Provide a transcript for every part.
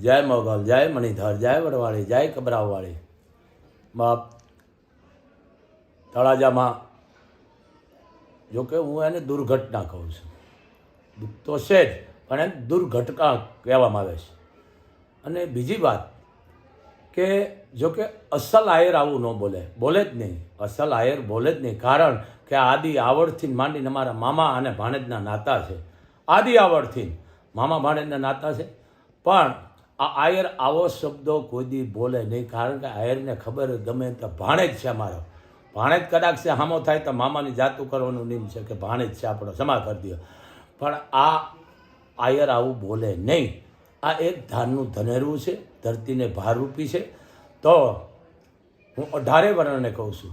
જય મોગલ, જય મણિધર, જય વડવાળી, જય કબરાવવાળી બાપ, તળાજામાં જોકે હું એને દુર્ઘટના કહું છું. દુઃખ તો છે જ, પણ એને દુર્ઘટના કહેવામાં આવે છે. અને બીજી વાત કે જો કે અસલ આયર આવું ન બોલે બોલે જ નહીં. અસલ આયર બોલે જ નહીં, કારણ કે આદિ આવડથી માંડીને મારા મામા અને ભાણેજના નાતા છે. આદિ આવડથી મામા ભાણેજના નાતા છે. પણ આ આયર આવો શબ્દો કોઈ બોલે નહીં, કારણ કે આયરને ખબર ગમે તો ભાણેજ છે અમારો જ કદાચ છે, હામો થાય તો મામાની જાતું કરવાનું નિયમ છે કે ભાણેજ છે આપણો, ક્ષમા કરી દો પણ આ આયર આવું બોલે નહીં. આ એક ધાનનું ધનેરવું છે, ધરતીને ભારરૂપી છે. તો હું અઢારે વર્ણને કહું છું.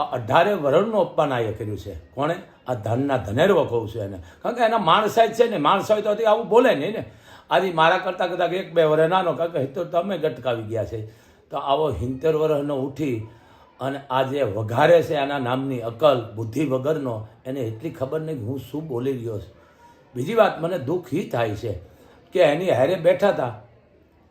આ અઢારે વર્ણનું અપમાન આયે કર્યું છે. કોણે? આ ધાનના ધનેરવો કહું છું એને. કારણ કે એના માણસાઈ છે ને માણસાઈ તો આવું બોલે નહીં ને. આજે મારા કરતાં કદાચ એક બે વરે નાનો કારણ કે તો તમે ગટકાવી ગયા છે. તો આવો હિંતેર વરહનો ઉઠી અને આ જે વઘારે છે આના નામની અકલ, બુદ્ધિ વગરનો, એને એટલી ખબર નહીં કે હું શું બોલી રહ્યો છું. બીજી વાત, મને દુઃખ એ થાય છે કે એની હારે બેઠા હતા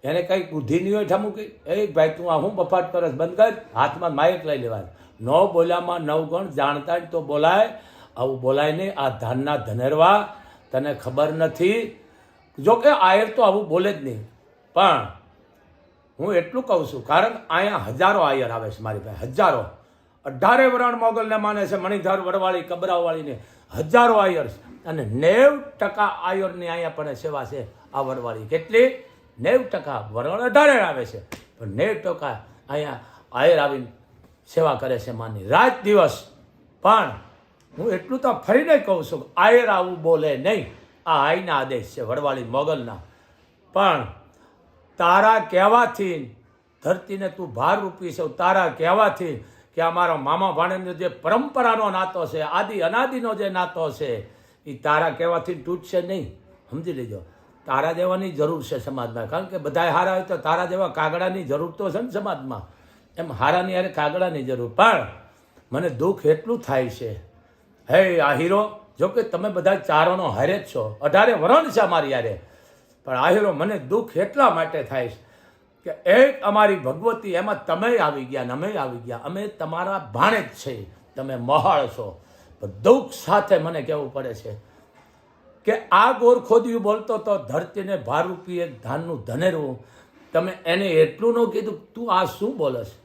એને કંઈક બુદ્ધિ નહીં હોય, ઠામુકી એ ભાઈ, તું આ હું બફાટ કરસ બંધ કર, હાથમાં માયક લઈ લેવાય. ન બોલ્યામાં નવ ગણ જાણતા જ તો બોલાય. આવું બોલાય નહીં. આ ધાનના ધનેરવા, તને ખબર નથી. જો કે આયર તો આવું બોલે જ નહીં. પણ હું એટલું કહું છું, કારણ અહીંયા હજારો આયર આવે છે મારી પાસે, હજારો. અઢારે વરણ મોગલને માને છે, મણિધાર, વડવાળી, કબરાવાળીને હજારો આયર અને નેવ ટકા આયરની અહીંયા પણ સેવા છે આ વડવાળી. કેટલી? નેવ ટકા વરણ અઢારે આવે છે. પણ નેવ ટકા અહીંયા આયર આવીને સેવા કરે છે માની. રાત દિવસ. પણ હું એટલું તો ફરીને કહું છું, આયર આવું બોલે નહીં. આ આઈના આદેશ છે, વડવાળી મોગલના. પણ તારા કહેવાથી ધરતીને તું ભાર રૂપી છે તારા કહેવાથી કે અમારો મામા ભાણેનો જે પરંપરાનો નાતો છે, આદિ અનાદિનો જે નાતો છે, એ તારા કહેવાથી તૂટશે નહીં. સમજી લેજો. તારા જેવાની જરૂર છે સમાજમાં. કારણ કે બધા હારા હોય તો તારા જેવા કાગડાની જરૂર તો છે ને સમાજમાં. એમ હારાની યારે કાગડાની જરૂર. પણ મને દુઃખ એટલું થાય છે. હે આ હીરો જો કે તમે બધા ચારણો હારે જ છો. અઢારે વરણ છે અમારી યારે પણ આહેરો, મને દુઃખ એટલા માટે થાય છે કે એક અમારી ભગવતી, એમાં તમે આવી ગયા અમે આવી ગયા. અમે તમારા ભાણે જ છે. તમે મહાળ છો. દુઃખ સાથે મને કહેવું પડે છે કે આ ગોર ખોદિયું બોલતો તો ધરતીને ભારૂપી એક ધાનનું ધનેરવું તમે એને એટલું ન કીધું તું આ શું બોલે છે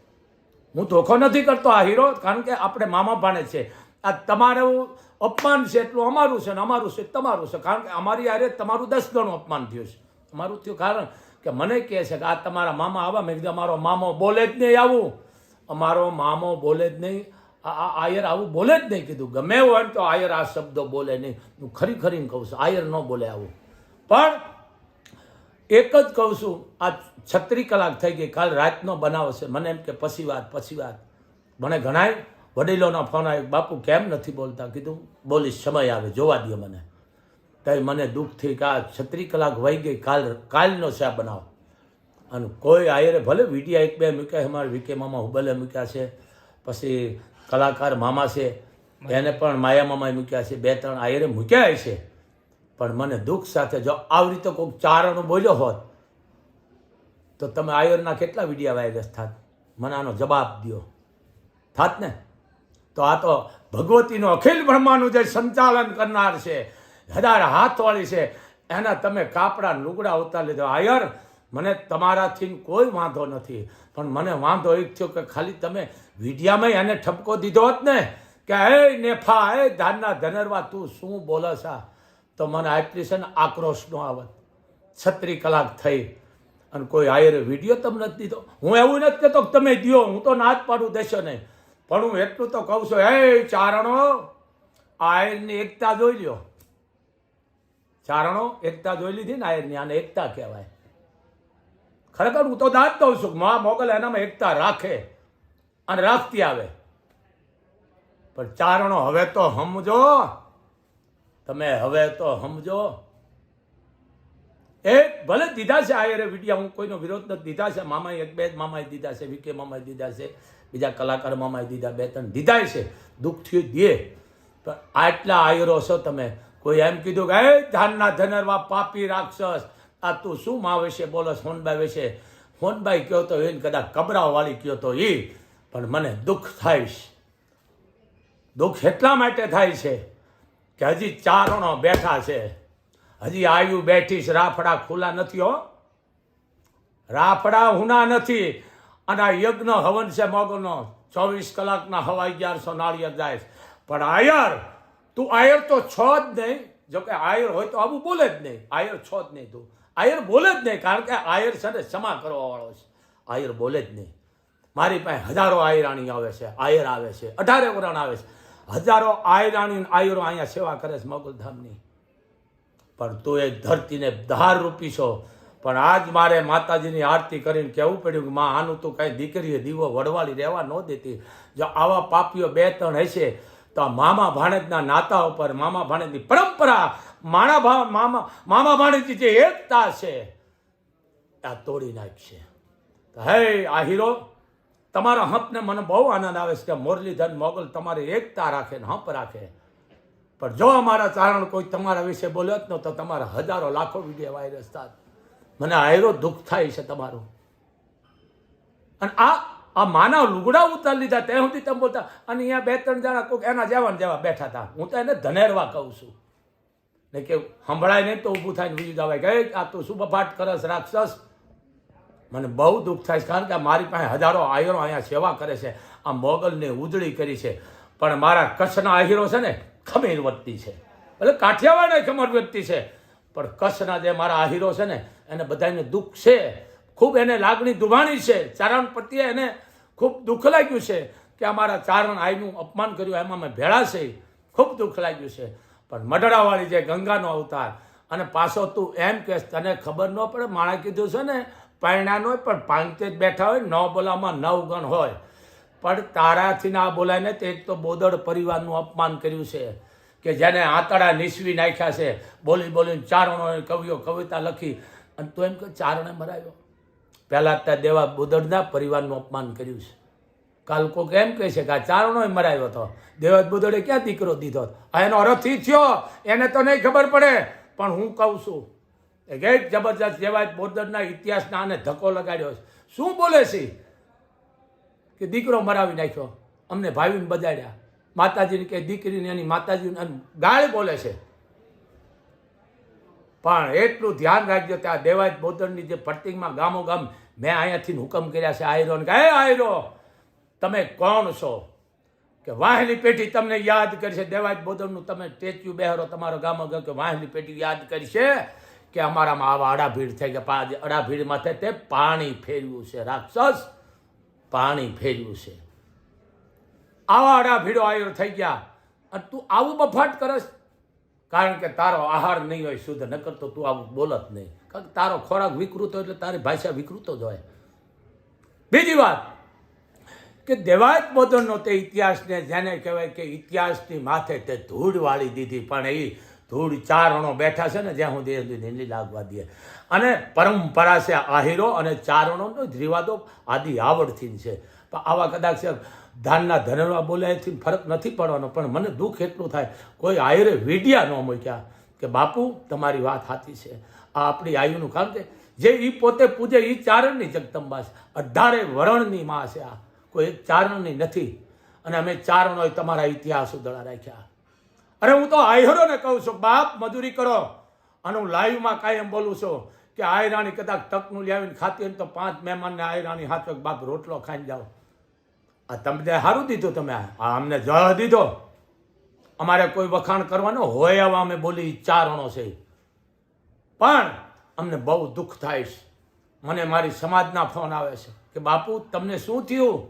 હું ધોખો નથી કરતો આ હીરો કારણ કે આપણે મામા ભાણે છે. આ તમારું અપમાન છે એટલું અમારું છે ને અમારું છે, તમારું છે. કારણ કે અમારી આરે તમારું દસ ગણું અપમાન થયું છે. અમારું થયું કારણ કે મને કહે છે કે આ તમારા મામા આવા. મેં કીધું, અમારો મામો બોલે જ નહીં આવું. અમારો મામો બોલે જ નહીં. આ આયર આવું બોલે જ નહીં, કીધું. ગમે હોય ને તો આયર આ શબ્દો બોલે નહીં. હું ખરી ખરીને કહું છું, આયર ન બોલે આવું. પણ એક જ કહું છું, આ છત્રી કલાક થઈ ગઈ, કાલ રાતનો બનાવ છે. મને એમ કે, પછી વાત પછી વાત. મને ઘણાય વડીલોનો ફોન આવ્યો બાપુ, કેમ નથી બોલતા? કીધું, બોલીશ, સમય આવે, જોવા દો મને. તઈ મને દુઃખ થઈ કે છત્રી કલાક વહી ગઈ, કાલ કાલનો આ બનાવ? અને કોઈ આયરે ભલે વિડીયા એક બે મૂક્યા છે મારા વિકે મામા હુબલે મૂક્યા છે, પછી કલાકાર મામા છે, એને પણ માયા મામાએ મૂક્યા છે, બે ત્રણ આયરે મૂક્યા છે. પણ મને દુઃખ સાથે જો આવી રીતે કોઈક ચારણો બોલ્યો હોત, તો તમે આયરના કેટલા વિડીયા વાયરસ થાત? મને આનો જવાબ દો થાત ને? તો આ તો ભગવતીનું અખિલ બ્રહ્માનું જે સંચાલન કરનાર છે, હજાર હાથવાળી છે, એના તમે કાપડા લુગડા ઉતાર લીધો. આયર, મને તમારાથી કોઈ વાંધો નથી, પણ મને વાંધો એ થયો કે ખાલી તમે વિડીયામાં એને ઠપકો દીધો હોત ને, કે હે નેફા, હે ધાનના ધનરવા, તું શું બોલો આ? તો મને આટલી છે ને આક્રોશ નો આવત. છત્રી કલાક થઈ અને કોઈ આયરે વીડિયો તમને નથી દીધો. હું એવું નથી કહેતો કે તમે દો હું તો ના જ પાડું, દેશો નહીં. પણ હું એટલું તો કહું છું, હે ચારણો આયરની એકતા જોઈ લ્યો. ચારણો, એકતા જોઈ લીધી ને આયરની, આને એકતા કહેવાય. ખરેખર હું તો દાંત દઉં છું મા મોગલ એનામાં એકતા રાખે અને રાખતી આવે. પણ ચારણો હવે તો સમજો, તમે હવે તો સમજો. એક ભલે દીધા છે આયરે વિડીયા, હું કોઈનો વિરોધ નથી. દીધા છે, મામાએ એક બે જ મામાએ દીધા છે, વિકે મામાએ દીધા છે, બીજા કલાકાર મામાએ દીધા, બે ત્રણ દીધા છે. દુઃખ થયું દે પણ આટલા આયરો છો તમે. કોઈ એમ કીધું કે, એ ધાનના ધનરવા પાપી રાક્ષસ, આ તું શું માં વિશે બોલો સોનબાઈ વિશે. સોનબાઈ કયો તો એને કદાચ કબરાવાળી કયો તો એ પણ મને દુઃખ થાય છે. દુઃખ એટલા માટે થાય છે કે હજી ચારણો બેઠા છે. હજી આયુ બેઠીશ રાફડા ખુલ્લા નથી હો. રાફડા હુના નથી. અને આ યજ્ઞ હવન છે મગનો ચોવીસ કલાકના હવા અગિયારસો નાળિયેર જાય પણ આયર, તું આયર તો છો જ નહીં. જો કે આયર હોય તો આવું બોલે જ નહીં. આયર છો જ નહીં તું. આયર બોલે જ નહીં, કારણ કે આયર છે ને ક્ષમા કરવાવાળો છે. આયર બોલે જ નહીં. મારી પાસે હજારો આયરાણી આવે છે, આયર આવે છે, અઢારે વરણ આવે છે. હજારો આયરાણી આયરો અહીંયા સેવા કરે છે મોગલધામની. પણ તું એક ધરતીને ધાર રૂપી છો. પણ આજ મારે માતાજીની આરતી કરીને કહેવું પડ્યું કે માં, આનું તું કાંઈ દીકરીએ દીવો વડવાળી રહેવા ન દેતી. જો આવા પાપીઓ બે ત્રણ હશે, તો આ મામા ભાણેજના નાતા ઉપર, મામા ભાણેજની પરંપરા, માણા ભા, મામા મામા ભાણેજની જે એકતા છે, આ તોડી નાખશે. હે, આ હીરો, તમારા હંપને મને બહુ આનંદ આવે છે કે મુરલીધન મોગલ તમારી એકતા રાખે ને હંપ રાખે. પણ જો અમારા ચારણ કોઈ તમારા વિશે બોલ્યો જ ન, તો તમારા હજારો લાખો વીડિયો વાયરસ થાત મને આયરો દુઃખ થાય છે તમારું. અને આ આ માનવ લુગડા ઉતારી લીધા ત્યાં સુધી તમે બોલતા, અને અહીંયા બે ત્રણ જણા કોઈક એના જેવા ને જેવા બેઠા હતા. હું તો એને ધનેરવા કહું છું. ને કે સંભળાય નહીં તો ઊભું થાય બીજું જવાય. કે આ તું શું બફાટ કરસ, રાક્ષસ. મને બહુ દુઃખ થાય છે, કારણ કે મારી પાસે હજારો આયરો અહીંયા સેવા કરે છે. આ મોગલને ઉજળી કરી છે. પણ મારા કચ્છના આહીરો છે ને ખમીર વધતી છે. એટલે કાઠિયાવાડ ખમર વ્યક્તિ છે. પણ કચ્છના જે મારા આહીરો છે ને, એને બધાને દુઃખ છે. ખૂબ એને લાગણી દુભાણી છે. ચારણ પ્રત્યે એને ખૂબ દુઃખ લાગ્યું છે કે અમારા ચારણ આઈનું અપમાન કર્યું, એમાં મેં ભેળા છે. ખૂબ દુઃખ લાગ્યું છે. પણ મઢડાવાળી જે ગંગાનો અવતાર અને પાછો તું એમ કે તને ખબર ન પડે, માણા કીધું છે ને, પાયણાનો હોય પણ પાંચતે જ બેઠા હોય ન બોલામાં નવ ગણ હોય. પણ તારાથી ના બોલાય ને તે એક તો બોદડ પરિવારનું અપમાન કર્યું છે કે જેને આંતળા નીસવી નાખ્યા છે. બોલી બોલીને ચારણોએ કવિઓ કવિતા લખી અને તો એમ કે ચારણે મરાયો. પહેલાં ત્યાં દેવા બોદડના પરિવારનું અપમાન કર્યું છે. કાલ કોક એમ કહે છે કે આ ચારણોએ મરાયો હતો. દેવાજ બોદડે ક્યાં દીકરો દીધો આ એનો રથી થયો, એને તો નહીં ખબર પડે. પણ હું કહું છું, એ ગેટ જબરજસ્ત જેવા બોદળના ઇતિહાસના આને ધક્કો લગાડ્યો છે. શું બોલે છે? કે દીકરો મરાવી નાખ્યો. અમને ભાવીને બજાડ્યા. માતાજીને કે દીકરીને એની માતાજીને ગાળ બોલે છે. પણ એટલું ધ્યાન રાખજો કે આ દેવાજ બોદરની જે ફટિંગમાં ગામો ગામ મેં અહીંયાથી હુકમ કર્યા છે, આયરો કે "હે આયરો, તમે કોણ છો? કે વાહની પેટી તમને યાદ કરશે. દેવાજ બોદરનું તમે સ્ટેચ્યુ બેહરો, તમારો ગામો ગામ કે વાહની પેટી યાદ કરશે કે અમારામાં આવા અડાભીડ થઈ ગયા. પા અડાભીડ માથે તે પાણી ફેરવ્યું છે, રાક્ષસ. પાણી ફેર્યું છે. આવા અડાભીડો આયુર થઈ ગયા. અને તું આવું બફાટ કરસ, કારણ કે તારો આહાર નહીં હોય, શુદ્ધ નકર તો તું આવું બોલત નહીં. કારણ કે તારો ખોરાક વિકૃત હોય એટલે તારી ભાષા વિકૃત જ હોય. બીજી વાત, કે દેવાયત બોધનનો તે ઇતિહાસને જેને કહેવાય કે ઇતિહાસની માથે તે ધૂળ વાળી દીધી, પણ એ ધૂળ ચારણો બેઠા છે ને, જ્યાં હું દેહ નીલી લાગવા દે. અને પરંપરા છે આહીરો અને ચારણોનો જ રિવાદો આદિ આવડથી છે. પણ આવા કદાચ ધાનના ધનવા બોલાયથી ફરક નથી પડવાનો, પણ મને દુઃખ એટલું થાય, કોઈ આહીરે વીડિયા ન મૂક્યા કે, બાપુ, તમારી વાત સાચી છે. આ આપણી આયુનું કારણ કે, જે એ પોતે પૂજે એ ચારણની જગદંબા છે. અઢારે વરણની માં છે આ. કોઈ ચારણની નથી. અને અમે ચારણો તમારા ઇતિહાસ ઉદળા રાખ્યા. અરે હું તો આયરોને કહું છું, બાપ, મજૂરી કરો. અને હું લાઈવમાં કાયમ બોલું છું કે આયરાણી કદાચ તકનું લાવીને ખાતી હોય તો પાંચ મહેમાનને આયરાણી હાથ બાપ, રોટલો ખાઈને જાઓ. આ તમને સારું દીધું તમે, આ અમને જવા દીધો. અમારે કોઈ વખાણ કરવાનો હોય આવા અમે બોલી ચારણો છે. પણ અમને બહુ દુઃખ થાય છે. મને મારી સમાજના ફોન આવે છે કે બાપુ, તમને શું થયું?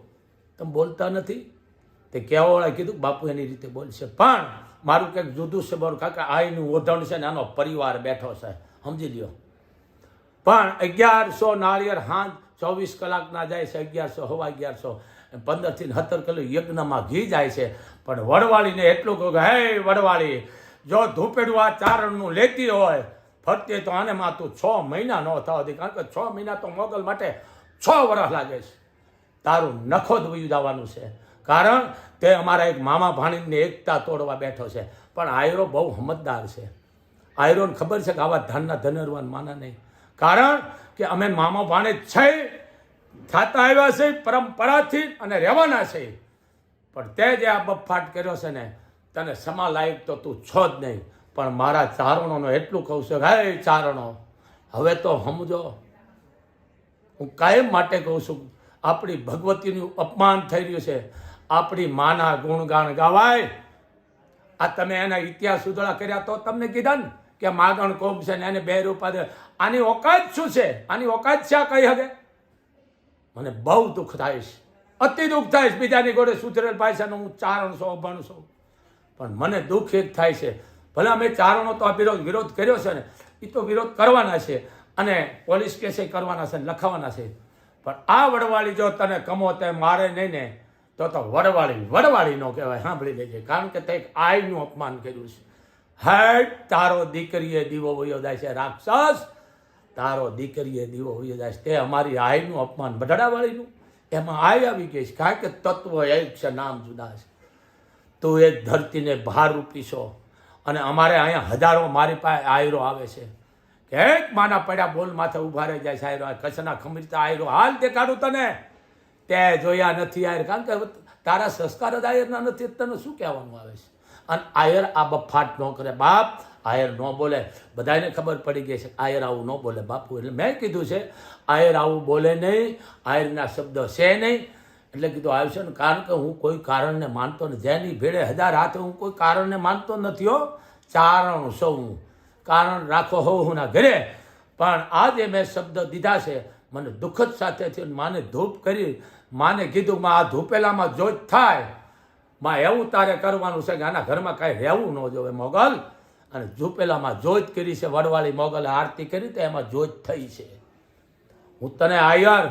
તમે બોલતા નથી? તે કહેવાવાળા કીધું, બાપુ એની રીતે બોલશે. પણ મારું કંઈક જુદું છે બરું કાકા આઈનું ઓઢણ છે ને આનો પરિવાર બેઠો છે. સમજી લ્યો. પણ અગિયારસો નાળિયેર હાંજ ચોવીસ કલાકના જાય છે, અગિયારસો, હવા અગિયારસો. પંદરથી સત્તર કિલો યજ્ઞમાં ઘી જાય છે. પણ વડવાળીને એટલું કહું હે વડવાળી, જો ધૂપેડું આ ચારણનું લેતી હોય, ફરતી તો આને માતું છ મહિના ન થવા દે, કારણ કે છ મહિના તો મોગલ માટે છ વર્ષ લાગે છે. તારું નખો ધોયું જવાનું છે. કારણ તે અમારા એક મામા ભાણીની એકતા તોડવા બેઠો છે. પણ આયરો બહુ સમજદાર છે. આયરોને ખબર છે કે આવા ધાનના ધનરવાન માના નહીં. કારણ કે અમે મામા ભાણે છે, થતા આવ્યા છે, પરંપરાથી અને રહેવાના છે. પણ તે જે આ બફાટ કર્યો છે ને, તને સમા લાયક તો તું છો જ નહીં. પણ મારા ચારણોનો એટલું કહું છું હે ચારણો, હવે તો સમજો. હું કાયમ માટે કહું છું, આપણી ભગવતીનું અપમાન થઈ રહ્યું છે. આપણી માના ગુણગાન ગાવાય. આ તમે એના ઇતિહાસ સુધળા કર્યા તો તમને કીધા ને કે માગણ કોમ છે ને એને બે રૂપા દે. આની ઓકાત શું છે? આની ઓકાત છે આ કઈ હવે મને બહુ દુઃખ થાય છે. અતિ દુઃખ થાય છે બીજાની ગોળે સુધરેલ પાછાનો હું ચારણ અભણસો અભણ પણ મને દુઃખ એક થાય છે. ભલે અમે ચારણો તો આ વિરોધ વિરોધ કર્યો છે ને એ તો વિરોધ કરવાના છે અને પોલીસ કેસે કરવાના છે લખાવાના છે. પણ આ વડવાળી જો તને કમો તે મારે નહીં ને તો તો વડવાળી વડવાળી નો કહેવાય, સાંભળી લેજે, કારણ કે તે આયનું અપમાન કર્યું છે. હેડ, તારો દીકરીએ દીવો વયો જાય છે, રાક્ષસ! તારો દીકરીએ દીવો વયો જાય છે, તે અમારી આયનું અપમાન, બઢડાવાળીનું. એમાં આય આવી ગઈ છે, કારણ કે તત્વ એક છે, નામ જુદા છે. તું એ ધરતીને ભાર રૂપીશો અને અમારે અહીંયા હજારો મારી પાસે આયરો આવે છે. એક માના પડ્યા બોલ માથે ઊભા રહી જાય છે આયરો કચ્છના ખમીરતા આયરો, હાલ દેખાડું તને. તે જોયા નથી આયર. કારણ કે તારા સંસ્કાર જ આયરના નથી તને શું કહેવાનું આવે છે? અને આયર આ બફાટ ન કરે. બાપ, આયર ન બોલે. બધાને ખબર પડી ગઈ છે, આયર આવું ન બોલે બાપુ. એટલે મેં કીધું છે, આયર આવું બોલે નહીં, આયરના શબ્દ છે નહીં. એટલે કીધું આવશે ને, કારણ કે હું કોઈ કારણને માનતો નથી. જેની ભેળે હજાર હાથે હું કોઈ કારણને માનતો નથી હો. ચારણ સૌ હું. કારણ રાખો હોઉં ના ઘરે. પણ આ જે મેં શબ્દ દીધા છે મને દુઃખદ સાથે થયું માને ધૂપ કરી, માને કીધું, માં, આ ધૂપેલામાં જોત થાય, માં, એવું તારે કરવાનું છે કે આના ઘરમાં કાંઈ રહેવું ન જોવે મોગલ? અને ઝૂપેલામાં જોત કરી છે, વડવાળી મોગલે આરતી કરી તો એમાં જોત થઈ છે. હું તને આયર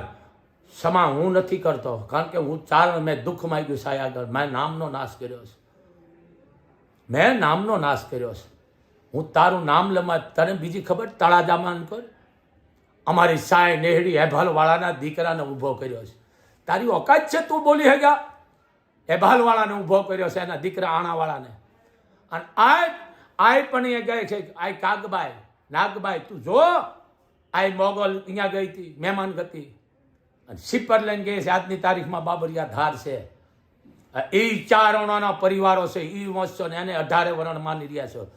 સમા હું નથી કરતો, કારણ કે હું ચાર મેં દુઃખ માગ્યું સાય આગળ. મેં નામનો નાશ કર્યો છે. મેં નામનો નાશ કર્યો છે. હું તારું નામ લમા, તને બીજી ખબર? તળાજામાન પર? અમારી સાય નેહડી હેભાલવાળાના દીકરાને ઊભો કર્યો છે. તારી ઓકાત છે તું બોલી હગ્યા હેભાલવાળાને ઊભો કર્યો છે એના દીકરા આણાવાળાને. અને આય આય પણ એ ગઈ છે આય કાગબાઈ નાગબાઈ તું જો, આય મોગલ અહીંયા ગઈ હતી, મહેમાન ગતિ. અને સિપર લઈને ગઈ છે, આજની તારીખમાં બાબરિયા ધાર છે. એ ચારણોના પરિવારો છે એ વંશો ને એને અઢારે વરણ માની રહ્યા છો.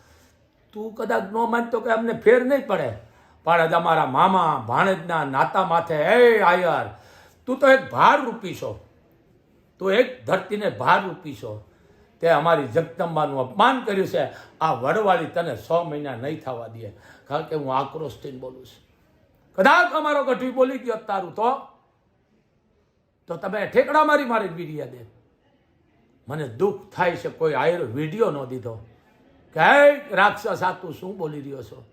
તું કદાચ ન માનતો કે અમને ફેર નહીં પડે. પણ જ અમારા મામા, ભાણેજના નાતા માથે હે આયર, તું તો એક ભાર રૂપી છો. તું એક ધરતીને ભાર રૂપી છો. તે અમારી જગદંબાનું અપમાન કર્યું છે. આ વડવાળી તને સો મહિના નહીં થવા દે. કારણ કે હું આક્રોશથી બોલું છું. કદાચ અમારો ગઢવી બોલી ગયો તારું તો. તો તમે ઠેકડા મારી મારી વિડીયા દે. મને દુઃખ થાય છે કોઈ આયર વીડિયો ન દીધો. કે રાક્ષસ, આ તું શું બોલી રહ્યો છો?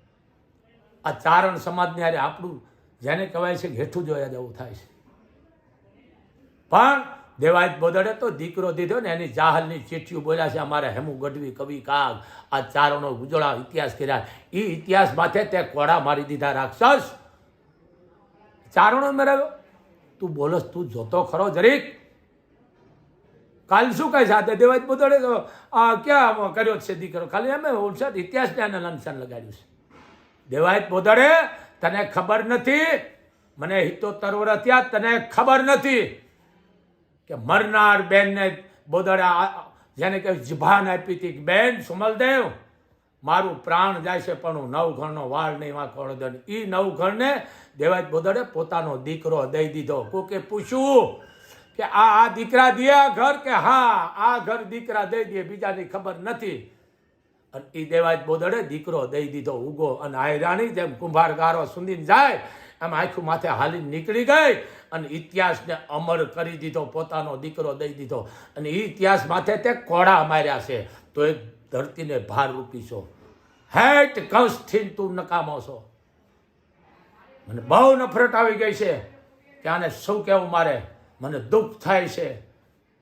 આ ચારણ સમાજને હારે આપણું જેને કહેવાય છે હેઠું જોયા જવું થાય છે. પણ દેવાયત બોદડે તો દીકરો દીધો ને એની જાહલની ચીઠીઓ બોલ્યા છે, અમારે હેમુ ગઢવી, કવિ કાગ, આ ચારણો ઉજળા ઇતિહાસ કર્યા. એ ઇતિહાસ માથે તે કોડા મારી દીધા રાક્ષસ. ચારણો મેળવ્યો. તું બોલસ, તું જોતો ખરો જરીક. કાલ શું કહે છે? આ દેવાયત બોદડે આ ક્યાં કર્યો છે દીકરો? ખાલી એમ ઓળખાત ઇતિહાસને એને લંચન લગાડ્યું છે. દેવાયત પોદરે તને ખબર નથી? મને હિતો તરવર ત્યાં તને ખબર નથી કે મરનાર બેનને બોદરે જેને કે જીભાન આપી હતી બેન, સુમલદેવ, મારું પ્રાણ જાય છે, પણ હું નવ ઘરનો વાળ નહીં વાંખો દન એ નવ ઘરને દેવાજ બોદડે પોતાનો દીકરો દઈ દીધો. કોકે પૂછ્યું કે આ આ દીકરા દે ઘર કે હા, આ ઘર દીકરા દઈ દે, બીજાની ખબર નથી. અને એ દેવાજ બોદડે, દીકરો દઈ દીધો ઉગો અને આયરાણી જેમ કુંભાર ગારો સુંદીને જાય એમ આખું માથે હાલીને નીકળી ગઈ અને ઇતિહાસને અમર કરી દીધો, પોતાનો દીકરો દઈ દીધો. અને એ ઇતિહાસ માથે તે કોડા માર્યા છે. તો એ ધરતીને ભાર રૂપી છો. હેટ કંસથી તું નકામો છો. મને બહુ નફરત આવી ગઈ છે કે આને શું કહેવું મારે? મને દુઃખ થાય છે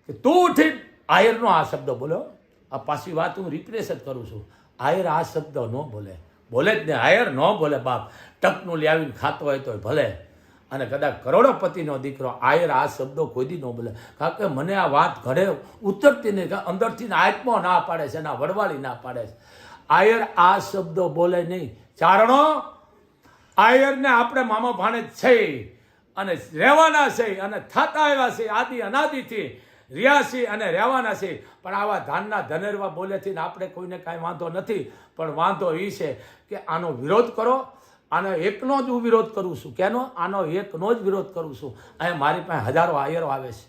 કે તું ઠીક આયરનો આ શબ્દ બોલો. આ પાછી વાત હું રિપ્લેસ જ કરું છું. આયર આ શબ્દ ન બોલે. બોલે જ ને, આયર ન બોલે બાપ. ટકનું લઈ આવીને ખાતો હોય તોય ભલે. અને કદાચ કરોડોપતિનો દીકરો આયર આ શબ્દો કોઈ દી ન બોલે. કારણ કે મને આ વાત ઘરે ઉતરતી નહીં અંદરથી આત્મો ના પાડે છે ના વડવાળી ના પાડે છે. આયર આ શબ્દો બોલે નહીં. ચારણો, આયરને આપણે મામા ભાણે છે. અને રહેવાના છે અને થતા આવ્યા છે આદિ અનાદિથી. રહ્યા છે અને રહેવાના છે પણ આવા ધાનના ધનેરવા બોલેથી આપણે કોઈને કાંઈ વાંધો નથી. પણ વાંધો એ છે કે આનો વિરોધ કરો. આનો એકનો જ હું વિરોધ કરું છું. કેનો? આનો એકનો જ વિરોધ કરું છું. અહીંયા મારી પાસે હજારો આયરો આવે છે.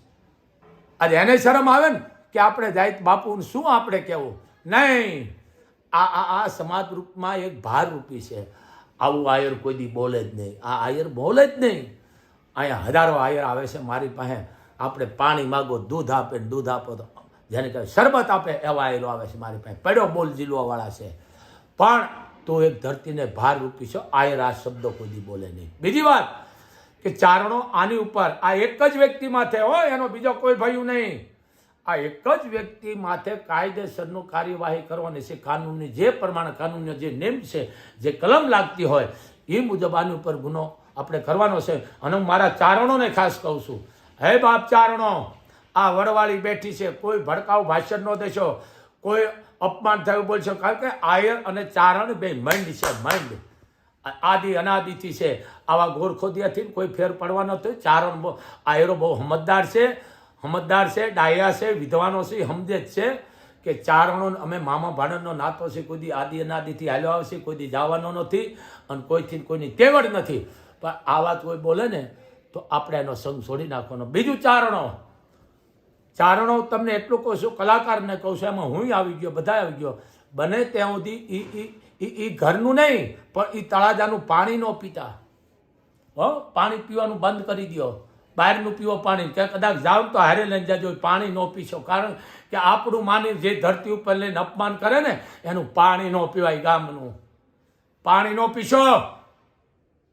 આજે એને શરમ આવે ને કે આપણે જાય બાપુને શું આપણે કહેવું? નહીં. આ આ આ સમાજ રૂપમાં એક ભાર રૂપી છે. આવું આયર કોઈ દી બોલે જ નહીં. આ આયર બોલે જ નહીં. અહીંયા હજારો આયર આવે છે મારી પાસે. આપણે પાણી માગો, દૂધ આપે દૂધ આપો તો જેને કહેવાય શરબત આપે એવા એલો આવે છે મારી પાસે. પડ્યો બોલ જીલવાવાળા છે. પણ તું એક ધરતીને ભાર રૂપી છો, આયર આ શબ્દો કોઈ બોલે નહીં. બીજી વાત કે ચારણો આની ઉપર, આ એક જ વ્યક્તિ માથે હોય એનો બીજો કોઈ ભયું નહીં. આ એક જ વ્યક્તિ માથે કાયદેસરનું કાર્યવાહી કરવાની છે. કાનૂનની જે પ્રમાણે કાનૂનનો જે નેમ છે, જે કલમ લાગતી હોય એ મુજબ આની ઉપર ગુનો આપણે કરવાનો છે. અને હું મારા ચારણોને ખાસ કહું છું. હે બાપ ચારણો આ વડવાળી બેઠી છે, કોઈ ભડકાવ ભાષણ ન દેશો, કોઈ અપમાન થયું બોલશો, કારણ કે આયર અને ચારણ બે મંડ છે, મંડ. આદિ અનાદિથી છે. આવા ગોરખોદિયાથી કોઈ ફેર પડવાનો નથી ચારણ બહુ આયરો બહુ હમતદાર છે હમતદાર છે, ડાયા છે વિદ્વાનો છે સમજે જ છે કે ચારણો અમે મામા ભાણનનો નાતો છે, કોઈ દી આદિ અનાદિથી હાલ્યો આવશે, કોઈ દી જવાનો નથી અને કોઈથી કોઈની તેવડ નથી. પણ આ વાત કોઈ બોલે ને તો આપણે એનો સંગ છોડી નાખવાનો. બીજું ચારણો. ચારણો તમને એટલું કહું છું, કલાકારને કહું છું, એમાં હું આવી ગયો બધા આવી ગયો. બને ત્યાં સુધી એ ઈ ઈ ઘરનું નહીં, પણ એ તળાજાનું પાણી ન પીતા. હો, પાણી પીવાનું બંધ કરી દો બહારનું પીવો પાણી. કે કદાચ જાઓ તો હારે લઈને જાજો પાણી ન પીશો. કારણ કે આપણું માની જે ધરતી ઉપર લઈને અપમાન કરે ને, એનું પાણી ન પીવાય ગામનું. પાણી ન પીશો.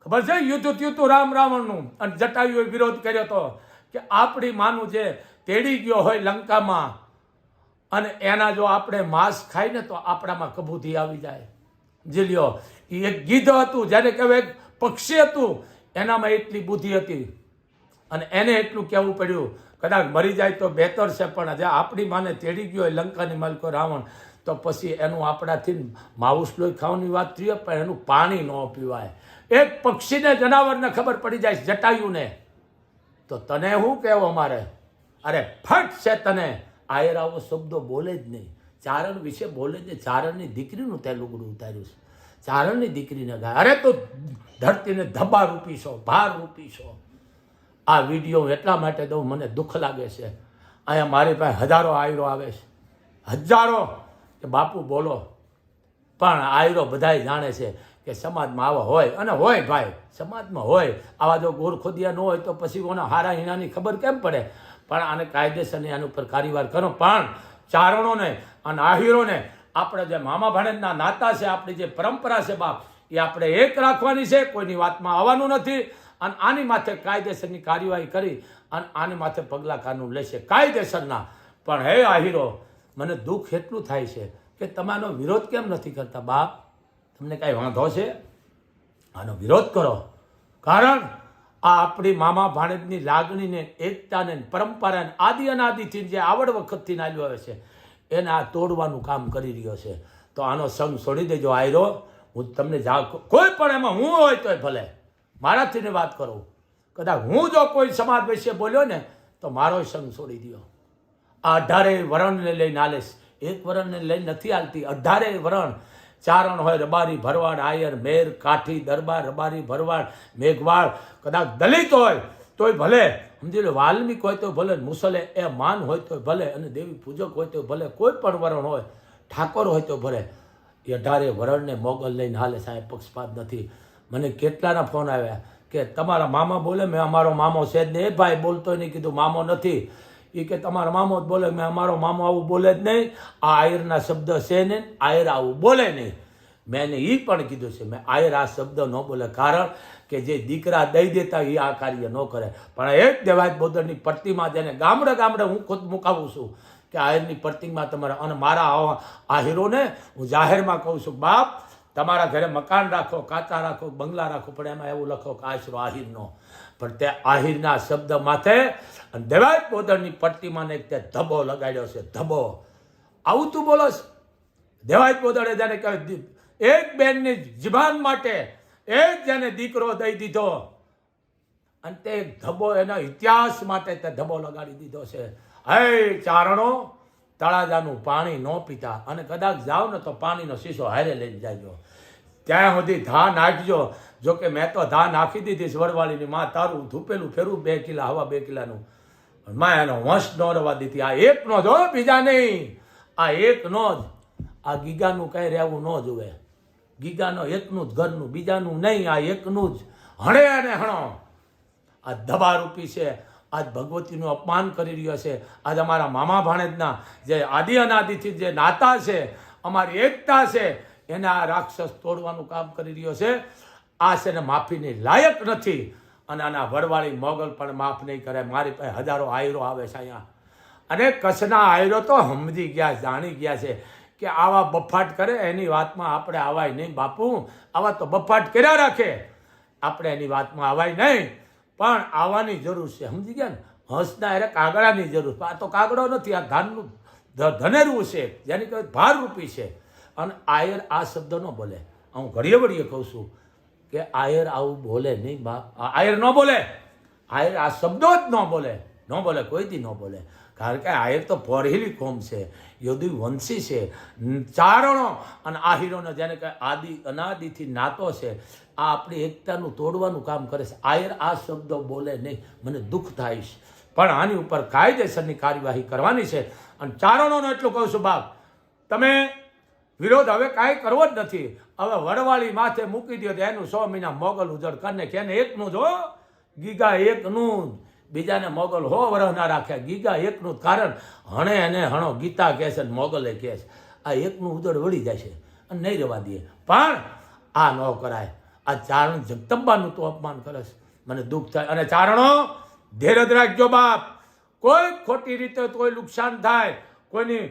ખબર છે? યુદ્ધ થયું હતું રામ રાવણનું. અને જટાયુએ વિરોધ કર્યો હતો કે આપણી માનું જે તેડી ગયો હોય લંકામાં અને એના જો આપણે માંસ ખાઈ ને તો આપણામાં કબૂતી આવી જાય. સમજી લ્યો એ એક ગીધ હતું, જેને કહેવાય એક પક્ષી હતું. એનામાં એટલી બુદ્ધિ હતી. અને એને એટલું કહેવું પડ્યું, કદાચ મરી જાય તો બહેતર છે, પણ જે આપણી માને તેડી ગયો હોય લંકાની માલકો રાવણ, તો પછી એનું આપણાથી માઉસ લોહી ખાવાની વાત થઈ પણ એનું પાણી ન પીવાય. એક પક્ષીને જનાવરને ખબર પડી જાય જટાયુને. તો તને શું કહેવો અમારે અરે, ફટ છે તને. આયર શબ્દો બોલે જ નહીં. ચારણ વિશે બોલે જ નહીં ચારણની દીકરીનું તે લુગડું ઉતાર્યું છે. ચારણની દીકરીને ગાય, અરે તો ધરતીને ધબ્બા રૂપી છો, ભાર રૂપી છો. આ વીડિયો એટલા માટે દઉં, મને દુઃખ લાગે છે. અહીંયા મારી પાસે હજારો આયરો આવે છે. હજારો. કે બાપુ બોલો. પણ આયરો બધાય જાણે છે. કે સમાજમાં આવા હોય. અને હોય ભાઈ, સમાજમાં હોય. આવા જો ગોરખોદિયા ન હોય તો પછી કોને હારા હીણાની ખબર કેમ પડે? પણ આને કાયદેસરની આની ઉપર કારીવાર કરો. પણ ચારણોને અને આહીરોને આપણે જે મામા ભાણેજના નાતા છે, આપણી જે પરંપરા છે બાપ, એ આપણે એક રાખવાની છે. કોઈની વાતમાં આવવાનું નથી. અને આની માથે કાયદેસરની કાર્યવાહી કરી અને આની માથે પગલાં કાનૂન લેશે. કાયદેસરના. પણ હે આહીરો, મને દુઃખ એટલું થાય છે કે તમારો વિરોધ કેમ નથી કરતા બાપ? તમને કાંઈ વાંધો છે? આનો વિરોધ કરો. કારણ આ આપણી મામા ભાણેજની લાગણીને, એકતાને પરંપરાને આદિ અનાદિથી જે આવડ વખતથી નાલ્યો આવે છે, એને આ તોડવાનું કામ કરી રહ્યો છે. તો આનો સંગ છોડી દેજો, આયરો. હું તમને જા, કોઈ પણ એમાં હું હોય તોય ભલે. મારાથીને વાત કરું. કદાચ હું જો કોઈ સમાજ વિશે બોલ્યો ને, તો મારો સંગ છોડી દો આ અઢારે વરણને લઈને હાલેશ એક વરણને લઈને નથી હાલતી અઢારે વરણ. ચારણ હોય, રબારી ભરવાડ, આયર, મેર, કાઠી, દરબાર, રબારી ભરવાડ, મેઘવાળ, કદાચ દલિત હોય, તોય ભલે. સમજી લો, વાલ્મિક હોય તો ભલે, મુસલે, એ માન હોય તો ભલે, અને દેવી પૂજક હોય તો ભલે, કોઈ પણ વરણ હોય, ઠાકોર હોય તો ભલે. એ અઢારે વરણને મોગલ લઈને હાલે, સાહેબ, પક્ષપાત નથી. મને કેટલાના ફોન આવ્યા કે, તમારા મામા બોલે, મેં અમારો મામો છે નહીં. એ ભાઈ બોલતો નહીં, કીધું, મામો નથી. એ કે તમારો મામો જ બોલે, મેં અમારો મામો આવું બોલે જ નહીં. આ આયરના શબ્દ છે ને, આયર આવું બોલે નહીં. મેં એને એ પણ કીધું છે, મેં આયર આ શબ્દ ન બોલે કારણ કે જે દીકરા દઈ દેતા એ આ કાર્ય ન કરે. પણ એક દેવાજ બોદરની પ્રતિમા જેને ગામડે ગામડે હું ખુદ મુકાવું છું કે આયરની પ્રતિમા તમારા અને મારા આ હીરોને હું જાહેરમાં કહું છું, બાપ તમારા ઘરે મકાન રાખો કાચા રાખો, બંગલા રાખો, પણ એમાં એવું લખો કે આશરો આહિરનો. પણ તે આહિરના શબ્દ માથે અને દેવાય પોદરની પટ્ટીમાં ને તે ધબો લગાડ્યો છે, ધબો. આવું તું બોલો દેવાય પોદળે જેને કહે એક બેનની જીભાન માટે એ જ જેને દીકરો દઈ દીધો. અને તે ધબો એના ઇતિહાસ માટે તે ધબો લગાડી દીધો છે. હે ચારણો તળાજાનું પાણી ન પીતા અને કદાચ જાઓ ને તો પાણીનો શીશો હારે લઈને જાજો. ત્યાં સુધી ધા નાખજો. જો કે મેં તો ધા નાખી દીધી સ્વરવાળીની માં. તારું ધૂપેલું ફેરવું, બે કિલા હવા, બે કિલાનું. માં એનો વંશ ન રવા દીધી. આ એકનો જ બીજા નહીં. આ એકનો જ. આ ગીગાનું કઈ રહેવું ન જોવે ગીગાનો એકનું જ ઘરનું, બીજાનું નહીં. આ એકનું જ. હણે અને હણો. આ દબારૂપી છે. આજ ભગવતીનું અપમાન કરી રહ્યો છે. આજ અમારા મામા ભાણેજના જે આદિ અનાદિથી જે નાતા છે, અમારી એકતા છે, એને આ રાક્ષસ તોડવાનું કામ કરી રહ્યો છે. આ છે ને માફીની લાયક નથી. અને આના વડવાળી મોગલ પણ માફ નહીં કરે. મારી પાસે હજારો આયરો આવે છે અહીંયા. અને કચ્છના આયરો તો સમજી ગયા, જાણી ગયા છે કે આવા બફાટ કરે, એની વાતમાં આપણે આવાય નહીં. બાપુ, આવા તો બફાટ કર્યા રાખે. આપણે એની વાતમાં આવાય નહીં. પણ આવવાની જરૂર છે. સમજી ગયા ને? હંસના એટલે કાગડાની જરૂર આ તો કાગડો નથી, આ ધાનનું ધનેરવું છે. જેની કહેવાય ભારરૂપી છે. અને આયર આ શબ્દ ન બોલે. હું ઘડીએ વળીએ કહું છું કે આયર આવું બોલે નહીં બા આયર ન બોલે. આયર આ શબ્દો જ ન બોલે. ન બોલે કોઈથી ન બોલે. કારણ કે આહિર તો ભરેલી કોમ છે, યદુ વંશી છે ચારણો અને આહિરોનો જેને કહે આદિ, અનાદિથી નાતો છે, આ આપણી એકતાનું તોડવાનું કામ કરે છે. આયર આ શબ્દો બોલે નહીં, મને દુઃખ થાય છે. પણ આની ઉપર કાયદેસરની કાર્યવાહી કરવાની છે અને ચારણોનો એટલું કહું છું બાપ, તમે વિરોધ હવે કાંઈ કરવો જ નથી. હવે વડવાળી માથે મૂકી દો એનું સો મહિના મોગલ ઉજળ. કરીને કે એને એકનું જો ગીગા, એકનું જ. બીજાને મોગલ હો વરહ ના રાખે. ગીગા એકનું કારણ હણે અને હણો. ગીતા કહે છે મોગલે કહે છે. આ એકનું ઉદળ વળી જાય છે અને નહીં રહેવા દઈએ પણ આ ન કરાય. આ ચારણ જગદંબાનું તો અપમાન કરે મને દુઃખ થાય. અને ચારણો, ધીરજ રાખજો બાપ. કોઈ ખોટી રીતે કોઈ નુકસાન થાય. કોઈની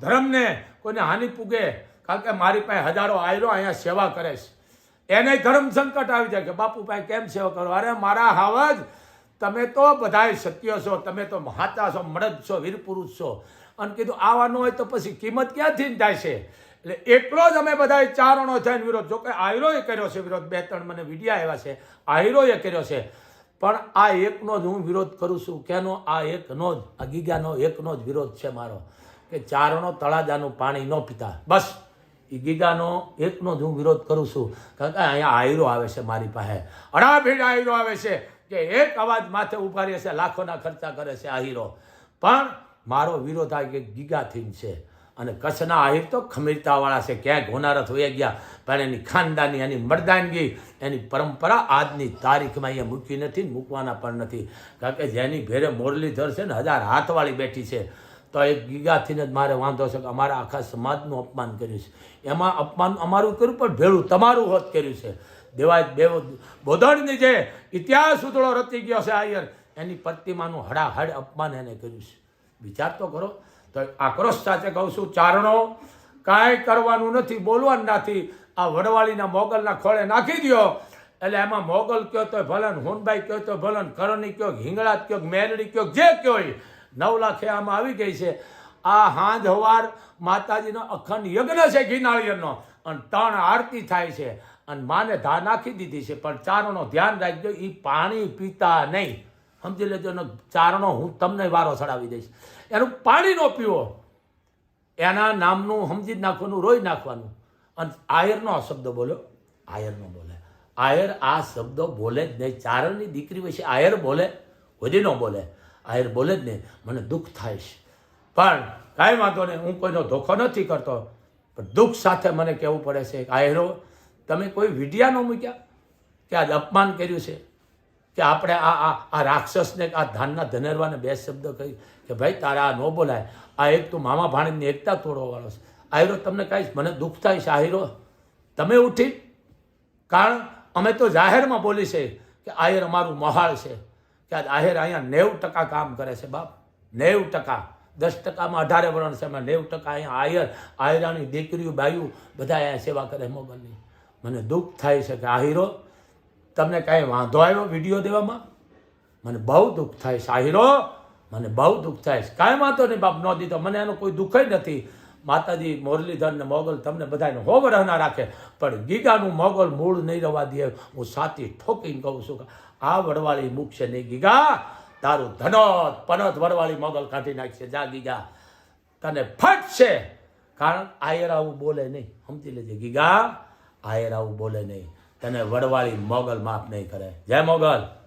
ધર્મને કોઈને હાનિ પૂગે. કારણ કે મારી પાસે હજારો આયરો અહીંયા સેવા કરે છે. એને ધર્મ સંકટ આવી જાય કે બાપુ પાસે કેમ સેવા કરો? અરે મારા હાવજ તમે તો બધાય સત્ય છો, તમે તો મહાતા છો મળદ છો, વીર પુરુષ છો. અને કીધું આવવાનું હોય તો પછી કિંમત ક્યાંથી થાય છે? એટલે એટલો જ અમે બધા ચારણો થઈને વિરોધ, જો કે આયરોએ કર્યો છે વિરોધ, બે ત્રણ મને વિડીયા આવ્યા છે, આયરોએ કર્યો છે. પણ આ એકનો જ હું વિરોધ કરું છું, કેનો? આ એકનો જ આ ગીગાનો એકનો જ વિરોધ છે મારો, કે ચારણો તળાજાનું પાણી ન પીતા. બસ એ ગીગાનો એકનો જ હું વિરોધ કરું છું. કારણ કે અહીંયા આયરો આવે છે મારી પાસે. અડાભીડ આયરો આવે છે. કે એક અવાજ માથે ઊભા રહે છે, લાખોના ખર્ચા કરે છે આહીરો પણ મારો વિરોધ આ ગીગા થીમ છે અને કચ્છના આહીર તો ખમીરતાવાળા છે. ક્યાંક હોનારત હોઈ ગયા, પણ એની ખાનદાની, એની મર્દાનગી, એની પરંપરા આજની તારીખમાં અહીંયા મૂકી નથી મૂકવાના પણ નથી. કારણ કે જેની ભેરે મોરલીધર છે ને હજાર હાથવાળી બેઠી છે. તો એક ગીગાથીને જ મારે વાંધો છે કે અમારા આખા સમાજનું અપમાન કર્યું છે. એમાં અપમાન અમારું કર્યું પણ ભેળું તમારું હોત કર્યું છે. દેવાય દેવ બોધણની જે ઇતિહાસ ઉતળો રચી ગયો છે આયર એની પ્રતિમાનું હડાહડ અપમાન એને કર્યું છે. વિચાર તો કરો. તો આક્રોશ સાથે કહું છું, ચારણો કાંઈ કરવાનું નથી, બોલવાનું નથી. આ વડવાળીના મોગલના ખોળે નાખી દો એટલે એમાં મોગલ કયો તો ભલન, હોનભાઈ કયો તો ભલન, કરણી કયો હિંગળાત કયો, મેરડી કયો, જે કયો નવ લાખે આમાં આવી ગઈ છે. આ હાંજ હવાર માતાજીનો અખંડ યજ્ઞ છે ઘીનાળિયરનો. અને ત્રણ આરતી થાય છે. અને માને ધા નાખી દીધી છે, પણ ચારણો ધ્યાન રાખજો એ પાણી પીતા નહીં. સમજી લેજો ને, ચારણો હું તમને વારો ચડાવી દઈશ. એનું પાણી નો પીવો. એના નામનું સમજી નાખવાનું, રોઈ નાખવાનું. અને આયરનો આ શબ્દ બોલ્યો આયરનો બોલે. આયર આ શબ્દો બોલે જ નહીં. ચારણની દીકરી વિશે આયર બોલે કોઈ ન બોલે. આયર બોલે જ નહીં. મને દુઃખ થાય છે. પણ કાંઈ વાંધો નહીં, હું કોઈનો ધોખો નથી કરતો. પણ દુઃખ સાથે મને કહેવું પડે છે, આયરો તમે કોઈ વિડિયા ન મૂક્યા કે આજ અપમાન કર્યું છે? કે આપણે આ આ આ રાક્ષસને આ ધાનના ધનેરવાને બે શબ્દ કહી કે ભાઈ, તારે આ ન બોલાય. આ એક તું મામા ભાણીની એકતા તોડવાવાળો છે. આહિરો તમને કહીશ મને દુઃખ થાય છે આહિરો તમે ઉઠી. કારણ અમે તો જાહેરમાં બોલી છે કે આહિર અમારું મહાળ છે. કે આજ આહિર અહીંયા નેવું ટકા કામ કરે છે, બાપ. નેવું ટકા. દસ ટકામાં અઢારે વર્ણ છે, એમાં નેવું ટકા અહીંયા આયર. આયરાની દીકરીઓ બાયું બધા અહીંયા સેવા કરે મોગલની. મને દુઃખ થાય છે કે આહિરો તમને કાંઈ વાંધો આવ્યો વીડિયો દેવામાં? મને બહુ દુઃખ થાય છે આહિરો મને બહુ દુઃખ થાય છે. કાંઈ વાંધો નહીં બાપ, ન દીધો. મને એનો કોઈ દુઃખ જ નથી. માતાજી મુરલીધર ને મોગલ તમને બધાને હોવરના રાખે, પણ ગીગાનું મોગલ મૂળ નહીં રવા દે. હું સાચી ઠોકીને કહું છું કે આ વડવાળી મૂકશે નહીં ગીગા. તારું ધનોત પનોત વડવાળી મોગલ કાઢી નાખશે. જા ગીગા. તને ફટશે કારણ આયરાવું બોલે નહીં. સમજી લેજે ગીગા. આયર આવું બોલે નહીં. તને વડવાળી મોગલ માફ નહીં કરે. જય મોગલ.